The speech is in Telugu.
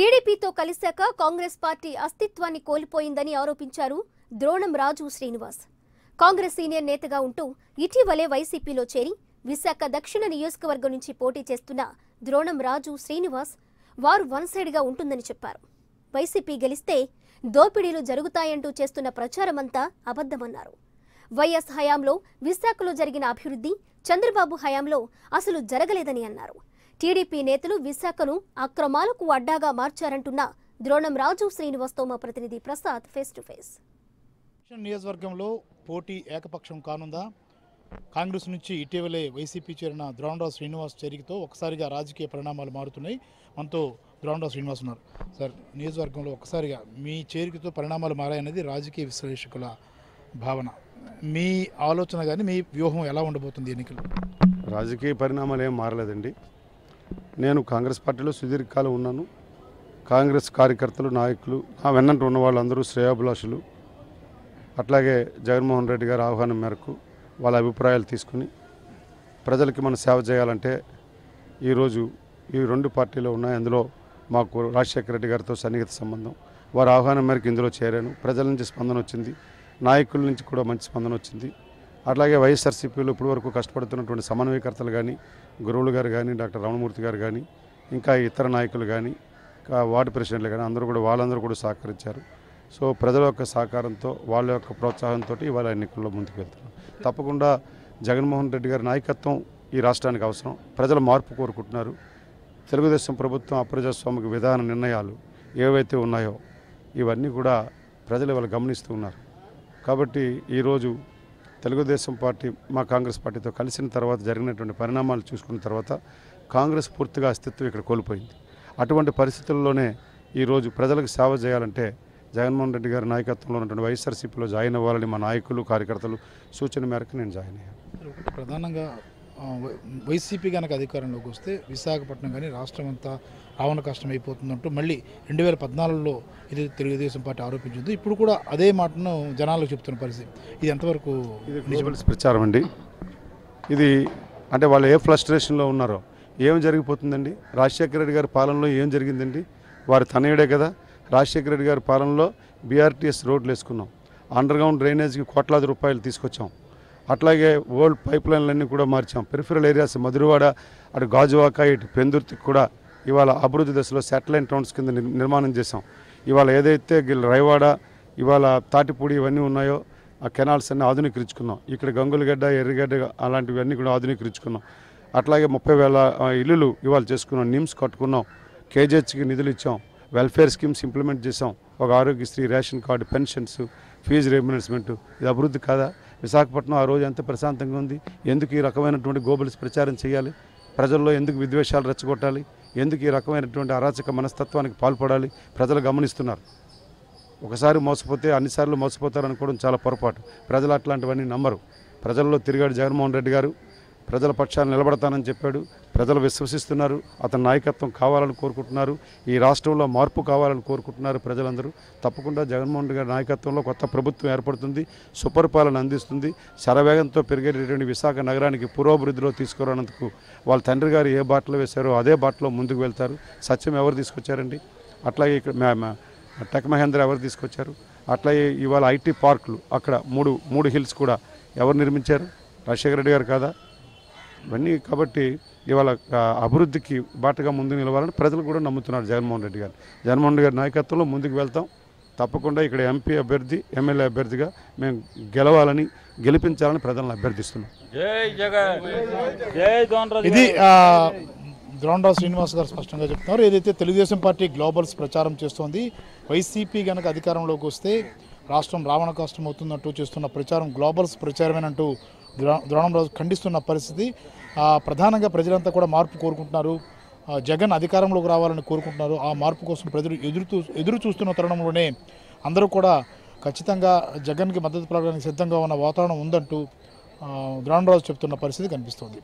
టీడీపీతో కలిశాక కాంగ్రెస్ పార్టీ అస్తిత్వాన్ని కోల్పోయిందని ఆరోపించారు ద్రోణం రాజు శ్రీనివాస్. కాంగ్రెస్ సీనియర్ నేతగా ఉంటూ ఇటీవలే వైసీపీలో చేరి విశాఖ దక్షిణ నియోజకవర్గం నుంచి పోటీ చేస్తున్న ద్రోణం రాజు శ్రీనివాస్ వారు వన్ సైడ్గా ఉంటుందని చెప్పారు. వైసీపీ గెలిస్తే దోపిడీలు జరుగుతాయంటూ చేస్తున్న ప్రచారమంతా అబద్ధమన్నారు. వైఎస్ హయాంలో విశాఖలో జరిగిన అభివృద్ధి చంద్రబాబు హయాంలో అసలు జరగలేదని అన్నారు. టీడీపీ నేతలు విశాఖను అక్రమాలకు అడ్డాగా మార్చారంటున్న ద్రోణం రాజు శ్రీనివాస్తో మా ప్రతినిధి ప్రసాద్ ఫేస్ టు ఫేస్. నియోజకవర్గంలో పోటీ ఏకపక్షం కానుందా? కాంగ్రెస్ నుంచి ఇటీవలే వైసీపీ చేరిన ద్రోణరావు శ్రీనివాస్ చేరికతో ఒకసారిగా రాజకీయ పరిణామాలు మారుతున్నాయి. మనతో ద్రోణరావు శ్రీనివాస్ ఉన్నారు. సార్ నియోజకవర్గంలో ఒకసారిగా మీ చేరికతో పరిణామాలు మారాయనేది రాజకీయ విశ్లేషకుల భావన. మీ ఆలోచన కానీ మీ వ్యూహం ఎలా ఉండబోతుంది ఎన్నికలు రాజకీయ పరిణామాలు ఏం మారలేదండి. నేను కాంగ్రెస్ పార్టీలో సుదీర్ఘకాలం ఉన్నాను. కాంగ్రెస్ కార్యకర్తలు నాయకులు నా వెన్నంట ఉన్న వాళ్ళందరూ శ్రేయాభిలాషులు. అట్లాగే జగన్మోహన్ రెడ్డి గారి ఆహ్వానం మేరకు వాళ్ళ అభిప్రాయాలు తీసుకుని ప్రజలకి మనం సేవ చేయాలంటే ఈరోజు ఈ రెండు పార్టీలు ఉన్నాయి. అందులో మాకు రాజశేఖర రెడ్డి గారితో సన్నిహిత సంబంధం. వారి ఆహ్వానం మేరకు ఇందులో చేరాను. ప్రజల నుంచి స్పందన వచ్చింది. నాయకుల నుంచి కూడా మంచి స్పందన వచ్చింది. అట్లాగే వైఎస్ఆర్సీపీలో ఇప్పటివరకు కష్టపడుతున్నటువంటి సమన్వయకర్తలు కానీ గురువులు గారు కానీ డాక్టర్ రమణమూర్తి గారు కానీ ఇంకా ఇతర నాయకులు కానీ ఇంకా వార్డు ప్రెసిడెంట్లు కానీ అందరూ కూడా వాళ్ళందరూ కూడా సహకరించారు. సో ప్రజల యొక్క సహకారంతో వాళ్ళ యొక్క ప్రోత్సాహంతో ఇవాళ ఎన్నికల్లో ముందుకు వెళ్తున్నాం తప్పకుండా జగన్మోహన్ రెడ్డి గారి నాయకత్వం ఈ రాష్ట్రానికి అవసరం. ప్రజలు మార్పు కోరుకుంటున్నారు. తెలుగుదేశం ప్రభుత్వం అప్రజాస్వామిక విధాన నిర్ణయాలు ఏవైతే ఉన్నాయో ఇవన్నీ కూడా ప్రజలు ఇవాళ గమనిస్తూ ఉన్నారు. కాబట్టి ఈరోజు తెలుగుదేశం పార్టీ మా కాంగ్రెస్ పార్టీతో కలిసిన తర్వాత జరిగినటువంటి పరిణామాలు చూసుకున్న తర్వాత కాంగ్రెస్ పూర్తిగా అస్తిత్వం ఇక్కడ కోల్పోయింది. అటువంటి పరిస్థితుల్లోనే ఈరోజు ప్రజలకు సేవ చేయాలంటే జగన్మోహన్ రెడ్డి గారి నాయకత్వంలో ఉన్నటువంటి వైఎస్ఆర్సీపీలో జాయిన్ అవ్వాలని మా నాయకులు కార్యకర్తలు సూచన మేరకు నేను జాయిన్ అయ్యాను. ప్రధానంగా వైసీపీ కనుక అధికారంలోకి వస్తే విశాఖపట్నం కానీ రాష్ట్రం అంతా రావణ కష్టం అయిపోతుందంటూ మళ్ళీ రెండు వేల పద్నాలుగులో ఇది తెలుగుదేశం పార్టీ ఆరోపించింది. ఇప్పుడు కూడా అదే మాటను జనాలకు చెప్తున్న పరిస్థితి. ఇది ఎంతవరకు ప్రచారం అండి. ఇది అంటే వాళ్ళు ఏ ఫ్లస్ట్రేషన్లో ఉన్నారో ఏం జరిగిపోతుందండి? రాజశేఖర రెడ్డి గారి పాలనలో ఏం జరిగిందండి? వారి తనయుడే కదా. రాజశేఖర రెడ్డి గారి పాలనలో బీఆర్టీఎస్ రోడ్లు వేసుకున్నాం. అండర్ గ్రౌండ్ డ్రైనేజ్కి కోట్లాది రూపాయలు తీసుకొచ్చాం. అట్లాగే ఓల్డ్ పైప్ లైన్లన్నీ కూడా మార్చాం. పెరిఫరల్ ఏరియాస్ మధురవాడ అటు గాజువాక ఇటు పెందుర్తికి కూడా ఇవాళ అభివృద్ధి దశలో శాటిలైట్ టౌన్స్ కింద నిర్మాణం చేశాం. ఇవాళ ఏదైతే గిల్ రైవాడ ఇవాళ తాటిపూడి ఇవన్నీ ఉన్నాయో ఆ కెనాల్స్ అన్నీ ఆధునీకరించుకున్నాం. ఇక్కడ గంగులగడ్డ ఎర్రగడ్డ అలాంటివన్నీ కూడా ఆధునీకరించుకున్నాం. అట్లాగే ముప్పై వేల ఇల్లులు ఇవాళ చేసుకున్నాం. నిమ్స్ కట్టుకున్నాం. కేజీహెచ్కి నిధులు ఇచ్చాం. వెల్ఫేర్ స్కీమ్స్ ఇంప్లిమెంట్ చేసాం ఒక Aarogyasri ration card pensions fee reimbursement ఇది అభివృద్ధి కాదా? విశాఖపట్నం ఆ రోజు ఎంత ప్రశాంతంగా ఉంది? ఎందుకు ఈ రకమైనటువంటి గోబుల్స్ ప్రచారం చేయాలి? ప్రజల్లో ఎందుకు విద్వేషాలు రెచ్చగొట్టాలి? ఎందుకు ఈ రకమైనటువంటి అరాచక మనస్తత్వానికి పాల్పడాలి? ప్రజలు గమనిస్తున్నారు. ఒకసారి మోసపోతే అన్నిసార్లు మోసపోతారు అనుకోవడం చాలా పొరపాటు. ప్రజలు అట్లాంటివన్నీ నమ్మరు. ప్రజల్లో తిరిగాడు జగన్మోహన్ రెడ్డి గారు. ప్రజల పక్షాన్ని నిలబడతానని చెప్పాడు. ప్రజలు విశ్వసిస్తున్నారు. అతని నాయకత్వం కావాలని కోరుకుంటున్నారు. ఈ రాష్ట్రంలో మార్పు కావాలని కోరుకుంటున్నారు ప్రజలందరూ. తప్పకుండా జగన్మోహన్ రెడ్డి గారి నాయకత్వంలో కొత్త ప్రభుత్వం ఏర్పడుతుంది. సుపరిపాలన అందిస్తుంది. శరవేగంతో పెరిగేటటువంటి విశాఖ నగరానికి పురోభివృద్ధిలో తీసుకురానందుకు వాళ్ళ తండ్రి గారు ఏ బాటలో వేశారో అదే బాటలో ముందుకు వెళ్తారు. సత్యం ఎవరు తీసుకొచ్చారండి? అట్లాగే ఇక్కడ మా- టెక్ మహేంద్ర ఎవరు తీసుకొచ్చారు? అట్లాగే ఇవాళ ఐటీ పార్కులు అక్కడ మూడు మూడు హిల్స్ కూడా ఎవరు నిర్మించారు? రాజశేఖర రెడ్డి గారు కాదా? ఇవన్నీ కాబట్టి ఇవాళ అభివృద్ధికి బాటగా ముందుకు నిలవాలని ప్రజలు కూడా నమ్ముతున్నారు జగన్మోహన్ రెడ్డి గారు. జగన్మోహన్ రెడ్డి గారి నాయకత్వంలో ముందుకు వెళ్తాం. తప్పకుండా ఇక్కడ ఎంపీ అభ్యర్థి ఎమ్మెల్యే అభ్యర్థిగా మేము గెలవాలని గెలిపించాలని ప్రజలను అభ్యర్థిస్తున్నాం. జై జగన్. జై దోనరాజు ఇది ద్రోణరావు శ్రీనివాస్ గారు స్పష్టంగా చెప్తున్నారు. ఏదైతే తెలుగుదేశం పార్టీ గ్లోబల్స్ ప్రచారం చేస్తోంది వైసీపీ గనక అధికారంలోకి వస్తే రాష్ట్రం రావణ కష్టం అవుతుందంటూ చేస్తున్న ప్రచారం గ్లోబల్స్ ప్రచారమేనంటూ ద్రోణం రాజు ఖండిస్తున్న పరిస్థితి ప్రధానంగా ప్రజలంతా కూడా మార్పు కోరుకుంటున్నారు. జగన్ అధికారంలోకి రావాలని కోరుకుంటున్నారు. ఆ మార్పు కోసం ప్రజలు ఎదురుతూ ఎదురు చూస్తున్న తరుణంలోనే అందరూ కూడా ఖచ్చితంగా జగన్కి మద్దతు పలకడానికి సిద్ధంగా ఉన్న వాతావరణం ఉందంటూ ఆ, ద్రోణరాజు చెప్తున్న పరిస్థితి కనిపిస్తోంది.